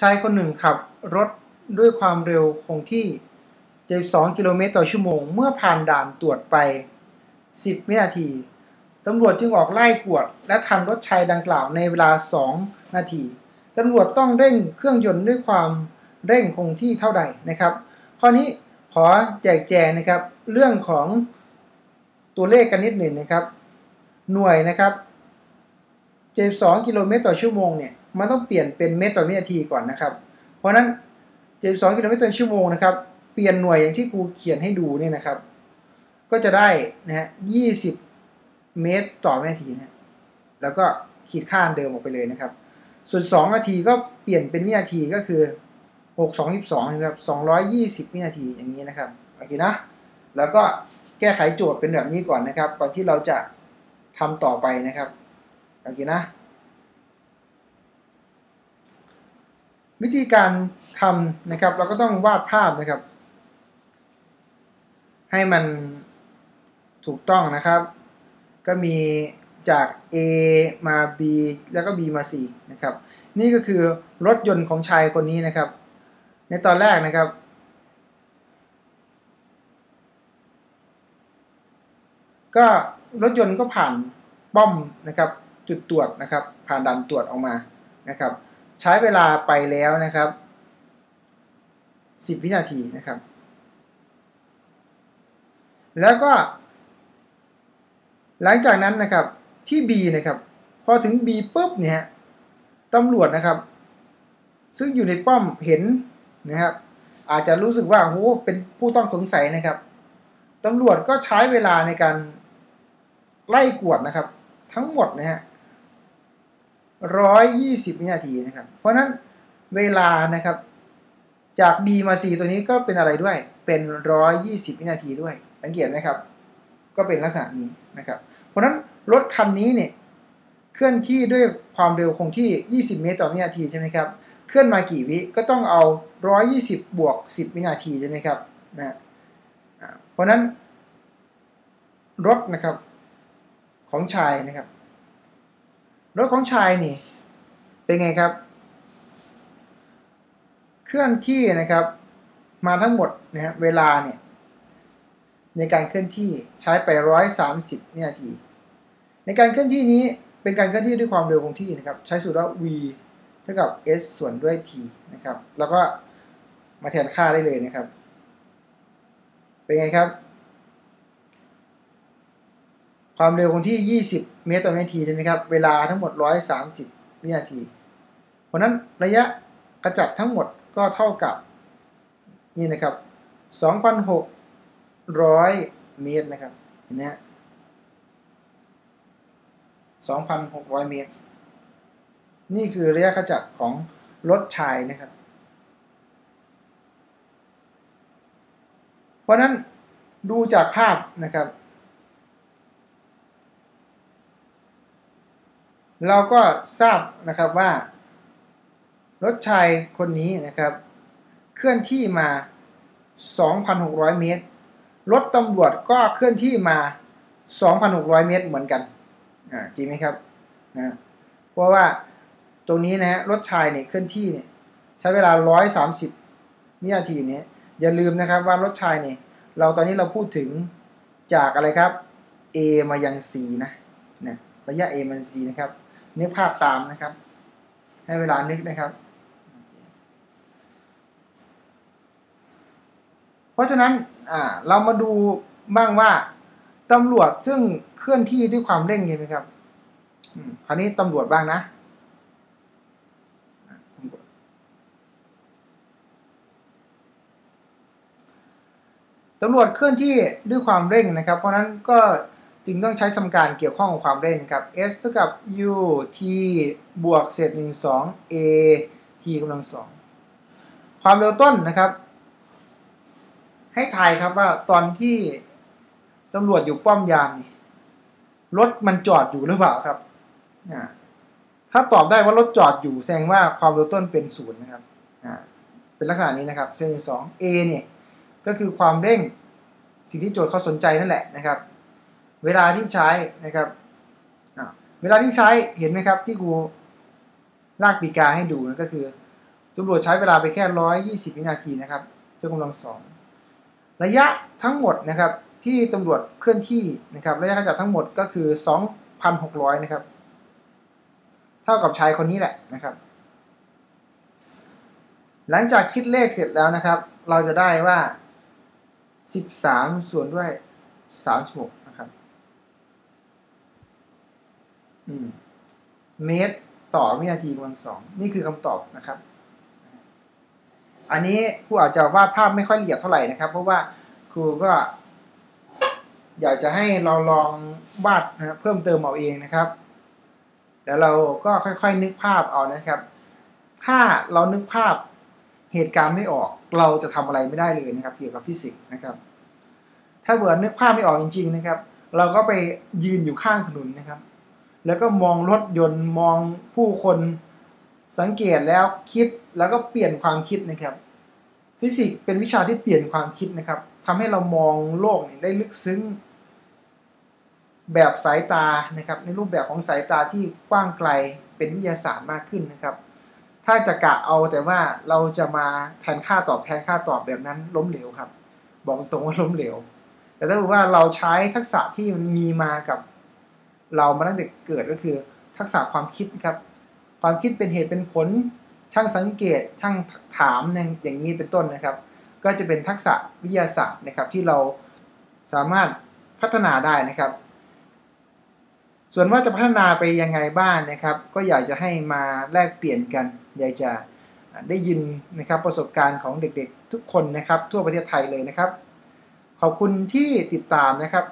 ชายคนหนึ่งขับรถด้วยความเร็วคงที่ 72 กิโลเมตรต่อชั่วโมง เมื่อผ่านด่านตรวจไป 10 วินาที ตำรวจจึงออกไล่กวด และทำรถชายดังกล่าวในเวลา 2 นาที ตำรวจต้องเร่งเครื่องยนต์ด้วยความเร่งคงที่เท่าใดนะครับ ข้อนี้ขอแจกแจงนะครับ เรื่องของตัวเลขกันนิดหนึ่งนะครับ หน่วยนะครับ 72กิโลเมตรต่อชั่วโมงเนี่ยมันต้องเปลี่ยนเป็นเมตรต่อวินาทีก่อนนะครับ เพราะนั้น72กิโลเมตรต่อชั่วโมงนะครับเปลี่ยนหน่วยอย่างที่ครูเขียนให้ดูเนี่ยนะครับ ก็จะได้นะฮะ20 เมตรต่อวินาทีนะแล้วก็ขีดค่าเดิมออกไปเลยนะครับ ส่วน2นาทีก็เปลี่ยนเป็นวินาทีก็คือ 6 2 2นะครับ220 วินาทีอย่างนี้นะครับโอเคนะแล้วก็แก้ไขโจทย์เป็นแบบนี้ก่อนนะครับ ก่อนที่เราจะทำต่อไปนะครับ โอเคนะ วิธีการทำนะครับ เราก็ต้องวาดภาพนะครับ ให้มันถูกต้องนะครับ ก็มีจาก A มา B แล้วก็ B มา C นะครับ นี่ก็คือรถยนต์ของชายคนนี้นะครับ ในตอนแรกนะครับ ก็รถยนต์ก็ผ่านป้อมนะครับ จุดตรวจนะครับ ผ่านด่านตรวจออกมานะครับ ใช้เวลาไปแล้วนะครับ 10 วินาทีนะครับ แล้วก็ หลังจากนั้นนะครับที่ B นะครับ พอถึง B ปุ๊บเนี่ยตำรวจนะครับ ซึ่งอยู่ในป้อมเห็นนะครับ อาจจะรู้สึกว่าโอ้เป็นผู้ต้องสงสัยนะครับตำรวจก็ใช้เวลาในการไล่กวดนะครับ ทั้งหมดนะฮะ ร้อยยี่สิบวินาทีนะครับ เพราะนั้นเวลานะครับจาก B มา C ตัวนี้ก็เป็นอะไรด้วย เป็นร้อยยี่สิบวินาทีด้วย สังเกตไหมครับ ก็เป็นลักษณะนี้นะครับ เพราะนั้นรถคันนี้เนี่ยเคลื่อนที่ด้วยความเร็วคงที่ 20 เมตรต่อวินาทีใช่ไหมครับ เคลื่อนมากี่วิ ก็ต้องเอา 120 บวก 10 วินาทีใช่ไหมครับนะเพราะนั้นรถนะครับของชายนะครับ รถของชายนี่ เป็นไงครับ เคลื่อนที่นะครับ มาทั้งหมดนะฮะเวลาเนี่ย ในการเคลื่อนที่ใช้ไป 130วินาที ในการเคลื่อนที่นี้เป็นการเคลื่อนที่ด้วยความเร็วคงที่นะครับ ใช้สูตรว่า v เท่ากับ s ส่วนด้วย t นะครับ แล้วก็มาแทนค่าได้เลยนะครับ เป็นไงครับ ความเร็วคงที่ 20 เมตรต่อวินาทีใช่ไหมครับ เวลาทั้งหมด 130 วินาที เพราะนั้นระยะกระจัดทั้งหมดก็เท่ากับ นี่นะครับ 2,600 เมตรนะครับ เห็นไหมฮะ2,600 เมตร นี่คือระยะกระจัดของรถชายนะครับ เพราะนั้นดูจากภาพนะครับ เราก็ทราบนะครับว่ารถชายคนนี้นะครับ เคลื่อนที่มา 2,600 เมตร รถตำรวจก็เคลื่อนที่มา 2,600 เมตรเหมือนกันอ่าจริงไหมครับนะเพราะว่าตรงนี้นะฮะรถชายเนี่ยเคลื่อนที่เนี่ยใช้เวลา 130 วินาทีเนี้อย่าลืมนะครับว่ารถชายเนี่ยเราตอนนี้เราพูดถึงจากอะไรครับ A มายัง C นะนะระยะ A มา C นะครับ นึกภาพตามนะครับ ให้เวลานึกนะครับ เพราะฉะนั้นอ่าเรามาดูบ้างว่าตำรวจซึ่งเคลื่อนที่ด้วยความเร่งใช่ไหมครับคราวนี้ตำรวจบ้างนะตำรวจเคลื่อนที่ด้วยความเร่งนะครับ เพราะนั้นก็ จึงต้องใช้สมการเกี่ยวข้องกับความเร่งครับ s เท่ากับ u t บวกเศษ1 2 a t กำลังสองความเร็วต้นนะครับ ให้ทายครับว่าตอนที่ตำรวจอยู่ป้อมยามนี่รถมันจอดอยู่หรือเปล่าครับ ถ้าตอบได้ว่ารถจอดอยู่แสดงว่าความเร็วต้นเป็นศูนย์นะครับ เป็นลักษณะนี้นะครับเศษหนึ่งสอง a เนี่ยก็คือความเร่งสิ่งที่โจทย์เขาสนใจนั่นแหละนะครับ เวลาที่ใช้นะครับเวลาที่ใช้เห็นไหมครับที่ครูลากปีกาให้ดูนะก็คือตำรวจใช้เวลาไปแค่120วินาทีนะครับยกกำลังสองระยะทั้งหมดนะครับที่ตำรวจเคลื่อนที่นะครับระยะขจัดทั้งหมดก็คือ 2,600 นะครับ เท่ากับชายคนนี้แหละนะครับ หลังจากคิดเลขเสร็จแล้วนะครับ เราจะได้ว่า 13 ส่วนด้วย 36 นะครับอืม เมตรต่อวินาทีกำลังสองนี่คือคำตอบนะครับ อันนี้ครูอาจจะวาดภาพไม่ค่อยละเอียดเท่าไหร่นะครับ เพราะว่าครูก็ อยากจะให้เราลองวาดนะเพิ่มเติมเอาเองนะครับ แล้วเราก็ค่อยๆนึกภาพเอานะครับ ถ้าเรานึกภาพเหตุการณ์ไม่ออก เราจะทำอะไรไม่ได้เลยนะครับ เกี่ยวกับฟิสิกส์นะครับ ถ้าเบื่อนึกภาพไม่ออกจริง ๆ นะครับ เราก็ไปยืนอยู่ข้างถนนนะครับ แล้วก็มองรถยนต์มองผู้คนสังเกตแล้วคิดแล้วก็เปลี่ยนความคิดนะครับ ฟิสิกส์เป็นวิชาที่เปลี่ยนความคิดนะครับทำให้เรามองโลกได้ลึกซึ้ง แบบสายตานะครับ ในรูปแบบของสายตาที่กว้างไกลเป็นวิทยาศาสตร์มากขึ้นนะครับ ถ้าจะกะเอาแต่ว่าเราจะมาแทนค่าตอบแทนค่าตอบแบบนั้นล้มเหลวครับ บอกตรงว่าล้มเหลว แต่ถ้าว่าเราใช้ทักษะที่มันมีมากับ เรามาตั้งแต่เกิดก็คือ ทักษะความคิดครับ ความคิดเป็นเหตุเป็นผล ช่างสังเกต ช่างถามอย่างนี้เป็นต้นนะครับ ก็จะเป็นทักษะวิทยาศาสตร์นะครับที่เราสามารถพัฒนาได้นะครับ ส่วนว่าจะพัฒนาไปยังไงบ้างนนะครับ ก็อยากจะให้มาแลกเปลี่ยนกัน อยากจะได้ยินนะครับประสบการณ์ของเด็กๆทุกคนนะครับ ทั่วประเทศไทยเลยนะครับ ขอบคุณที่ติดตามนะครับ